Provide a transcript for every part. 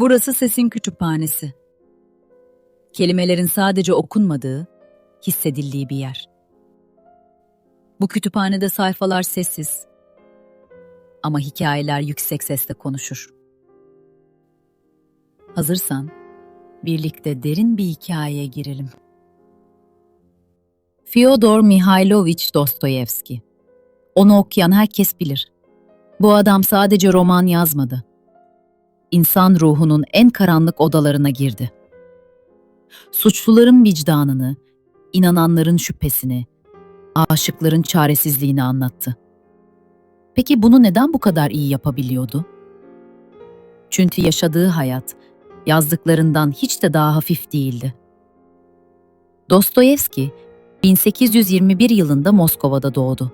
Burası sesin kütüphanesi. Kelimelerin sadece okunmadığı, hissedildiği bir yer. Bu kütüphanede sayfalar sessiz ama hikayeler yüksek sesle konuşur. Hazırsan birlikte derin bir hikayeye girelim. Fyodor Mihailovich Dostoyevski. Onu okuyan herkes bilir. Bu adam sadece roman yazmadı. İnsan ruhunun en karanlık odalarına girdi. Suçluların vicdanını, inananların şüphesini, aşıkların çaresizliğini anlattı. Peki bunu neden bu kadar iyi yapabiliyordu? Çünkü yaşadığı hayat yazdıklarından hiç de daha hafif değildi. Dostoyevski 1821 yılında Moskova'da doğdu.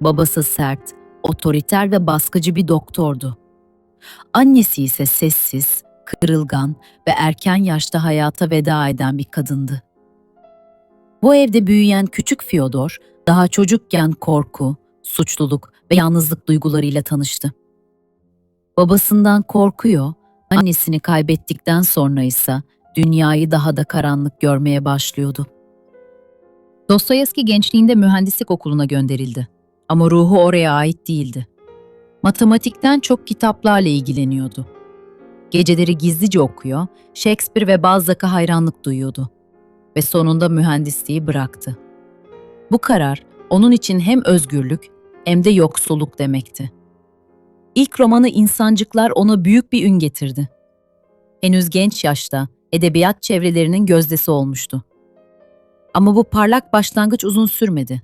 Babası sert, otoriter ve baskıcı bir doktordu. Annesi ise sessiz, kırılgan ve erken yaşta hayata veda eden bir kadındı. Bu evde büyüyen küçük Fyodor, daha çocukken korku, suçluluk ve yalnızlık duygularıyla tanıştı. Babasından korkuyor, annesini kaybettikten sonra ise dünyayı daha da karanlık görmeye başlıyordu. Dostoyevski gençliğinde mühendislik okuluna gönderildi. Ama ruhu oraya ait değildi. Matematikten çok kitaplarla ilgileniyordu. Geceleri gizlice okuyor, Shakespeare ve Balzac'a hayranlık duyuyordu. Ve sonunda mühendisliği bıraktı. Bu karar onun için hem özgürlük hem de yoksulluk demekti. İlk romanı İnsancıklar ona büyük bir ün getirdi. Henüz genç yaşta edebiyat çevrelerinin gözdesi olmuştu. Ama bu parlak başlangıç uzun sürmedi.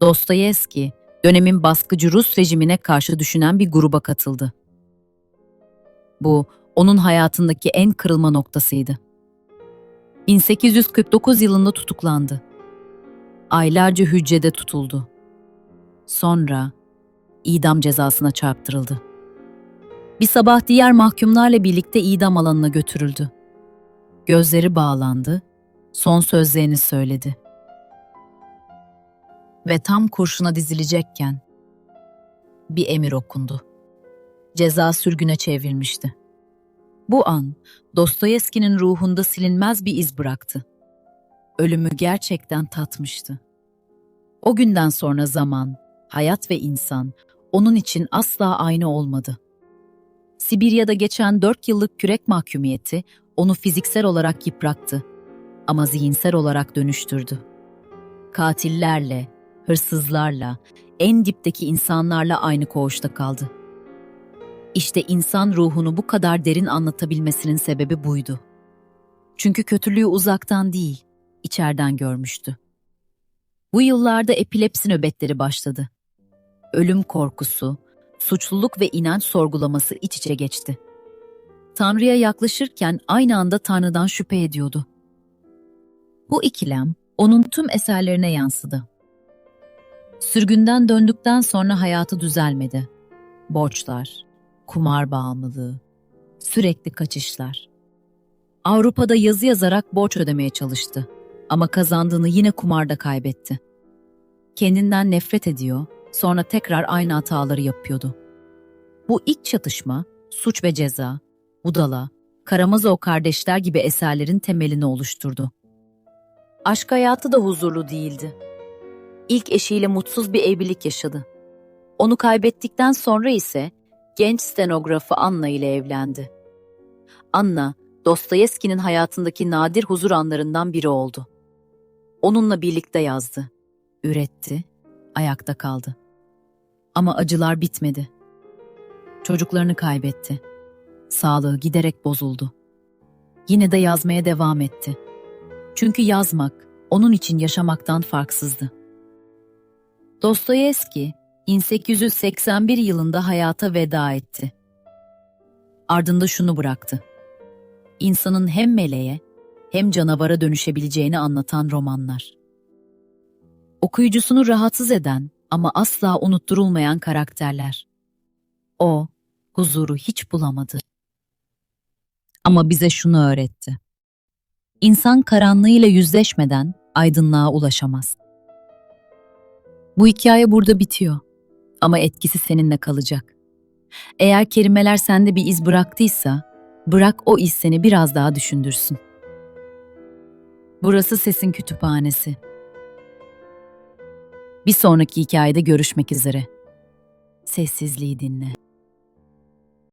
Dostoyevski, dönemin baskıcı Rus rejimine karşı düşünen bir gruba katıldı. Bu, onun hayatındaki en kırılma noktasıydı. 1849 yılında tutuklandı. Aylarca hücrede tutuldu. Sonra idam cezasına çarptırıldı. Bir sabah diğer mahkumlarla birlikte idam alanına götürüldü. Gözleri bağlandı, son sözlerini söyledi. Ve tam kurşuna dizilecekken bir emir okundu. Ceza sürgüne çevrilmişti. Bu an Dostoyevski'nin ruhunda silinmez bir iz bıraktı. Ölümü gerçekten tatmıştı. O günden sonra zaman, hayat ve insan onun için asla aynı olmadı. Sibirya'da geçen dört yıllık kürek mahkumiyeti onu fiziksel olarak yıprattı ama zihinsel olarak dönüştürdü. Katillerle, hırsızlarla, en dipteki insanlarla aynı koğuşta kaldı. İşte insan ruhunu bu kadar derin anlatabilmesinin sebebi buydu. Çünkü kötülüğü uzaktan değil, içeriden görmüştü. Bu yıllarda epilepsi nöbetleri başladı. Ölüm korkusu, suçluluk ve inanç sorgulaması iç içe geçti. Tanrı'ya yaklaşırken aynı anda Tanrı'dan şüphe ediyordu. Bu ikilem onun tüm eserlerine yansıdı. Sürgünden döndükten sonra hayatı düzelmedi. Borçlar, kumar bağımlılığı, sürekli kaçışlar. Avrupa'da yazı yazarak borç ödemeye çalıştı ama kazandığını yine kumarda kaybetti. Kendinden nefret ediyor, sonra tekrar aynı hataları yapıyordu. Bu ilk çatışma, Suç ve Ceza, Budala, Karamazov kardeşler gibi eserlerin temelini oluşturdu. Aşk hayatı da huzurlu değildi. İlk eşiyle mutsuz bir evlilik yaşadı. Onu kaybettikten sonra ise genç stenografı Anna ile evlendi. Anna, Dostoyevski'nin hayatındaki nadir huzur anlarından biri oldu. Onunla birlikte yazdı, üretti, ayakta kaldı. Ama acılar bitmedi. Çocuklarını kaybetti. Sağlığı giderek bozuldu. Yine de yazmaya devam etti. Çünkü yazmak onun için yaşamaktan farksızdı. Dostoyevski 1881 yılında hayata veda etti. Ardında şunu bıraktı. İnsanın hem meleğe hem canavara dönüşebileceğini anlatan romanlar. Okuyucusunu rahatsız eden ama asla unutturulmayan karakterler. O, huzuru hiç bulamadı. Ama bize şunu öğretti. İnsan karanlığıyla yüzleşmeden aydınlığa ulaşamaz. Bu hikaye burada bitiyor ama etkisi seninle kalacak. Eğer kelimeler sende bir iz bıraktıysa, bırak o iz seni biraz daha düşündürsün. Burası Sesin Kütüphanesi. Bir sonraki hikayede görüşmek üzere. Sessizliği dinle.